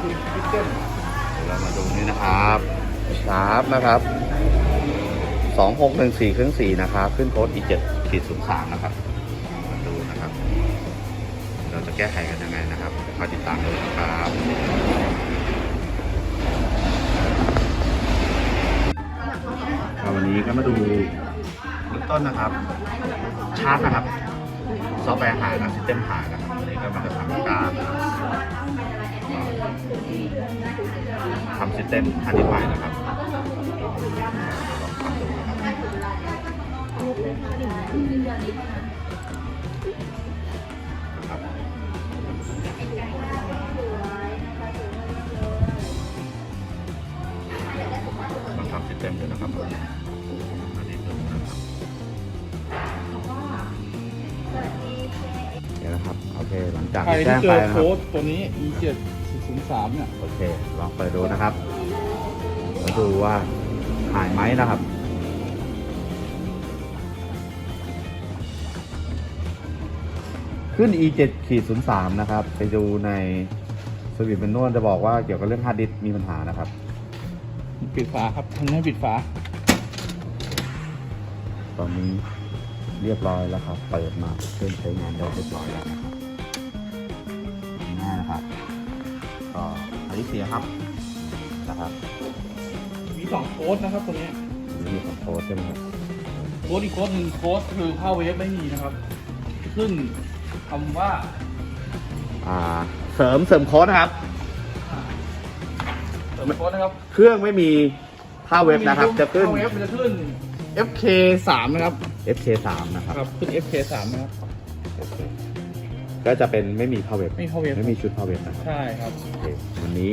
เดี๋ยวเรามาดูนี่นะครับชาร์ปนะครับสองหกหนึ่งสี่ครื่งสี่นะครับ ขึ้นโค้ดอีเจ็ดขีดศูนย์สามนะครับมาดูนะครับ เราจะแก้ไขกันยังไงนะครับคอยติดตามดูนะครับวันนี้ก็มาดูเบื้องต้นนะครับ ชาร์ปนะครับ ซอฟต์แวร์หายนะซิสเต็มหายนะครับวันนี้ก็มาจะทำการ ทำซิสเต็มอธิบายนะครับลองทำดูนะครับนะครับลองทำซิสเต็มดูนะครับอันนี้ดูนะครับเดี๋ยวนะครับ โอเค หลังจากใครที่แจ้ที่งเจไปอนะครัโค้บดตัวนี้ e 7 0 3เนี่ยโอเค ลองเปิดดูนะครับ มาดูว่าหายไหมนะครับ ขึ้น e 7ขีด03 นะครับ ไปดูในสวิตเป็นนวลจะบอกว่าเกี่ยวกับเรื่องฮาร์ดดิสก์มีปัญหานะครับ ปิดฝาครับทำให้ปิดฝา ตอนนี้เรียบร้อยแล้วครับ เปิดมาเครื่องใช้งานได้เรียบร้อยแล้วนะครับ อันนี้เสียครับนะครับมีสองโค้ดนะครับตัวนี้อันนี้มีของโค้ดใช่ไหมครับโค้ดอีกโค้ดหนึ่งโค้ดคือเข้าเวฟไม่มีนะครับขึ้นคำว่า อ่า เสริมเสริมโค้ดนะครับเติมโค้ดนะครับเครื่องไม่มีผ้าเว็บนะครับ จะขึ้นเข้าเวฟมันจะขึ้น FK 3นะครับ FK3 นะครับ ครับ ขึ้น FK 3นะครับโอเค ก็จะเป็นไม่มีผ้าเว็บไม่มีผ้าเว็บไม่มีชุดผ้าเว็บนะครับใช่ครับ โอเควันนี้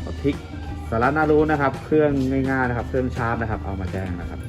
เอาทริกสาระน่ารู้นะครับ เครื่องง่ายๆนะครับ เครื่องชาร์จนะครับ เอามาแจ้งนะครับ